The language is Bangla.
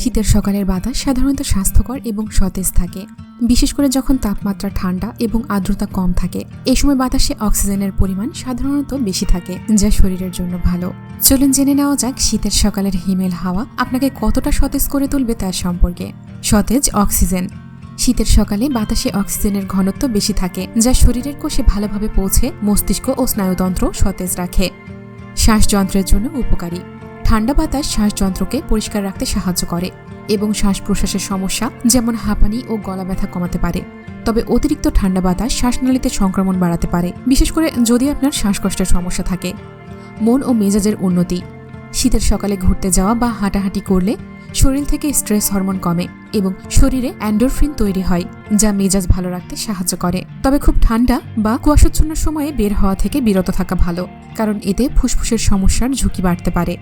শীতের সকালের বাতাস সাধারণত স্বাস্থ্যকর এবং সতেজ থাকে। বিশেষ করে যখন তাপমাত্রা ঠান্ডা এবং আর্দ্রতা কম থাকে এই সময় বাতাসে অক্সিজেনের পরিমাণ সাধারণত বেশি থাকে, যা শরীরের জন্য ভালো। চলুন জেনে নেওয়া যাক শীতের সকালের হিমেল হাওয়া আপনাকে কতটা সতেজ করে তুলবে তার সম্পর্কে। সতেজ অক্সিজেন। শীতের সকালে বাতাসে অক্সিজেনের ঘনত্ব বেশি থাকে, যা শরীরের কোষে ভালোভাবে পৌঁছে মস্তিষ্ক ও স্নায়ুতন্ত্র সতেজ রাখে। শ্বাসযন্ত্রের জন্য উপকারী। ঠান্ডা বাতাস শ্বাসযন্ত্রকে পরিষ্কার রাখতে সাহায্য করে এবং শ্বাস প্রশ্বাসের সমস্যা, যেমন হাঁপানি ও গলা ব্যথা কমাতে পারে। তবে অতিরিক্ত ঠান্ডা বাতাস শ্বাসনালীতে সংক্রমণ বাড়াতে পারে। বিশেষ করে যদি আপনার শ্বাসকষ্টের সমস্যা থাকে। মন ও মেজাজের উন্নতি। শীতের সকালে ঘুরতে যাওয়া বা হাঁটাহাঁটি করলে শরীর থেকে স্ট্রেস হরমোন কমে এবং শরীরে অ্যান্ডোরফিন তৈরি হয়, যা মেজাজ ভালো রাখতে সাহায্য করে। তবে খুব ঠান্ডা বা কুয়াশাচ্ছন্ন সময়ে বের হওয়া থেকে বিরত থাকা ভালো, কারণ এতে ফুসফুসের সমস্যার ঝুঁকি বাড়তে পারে।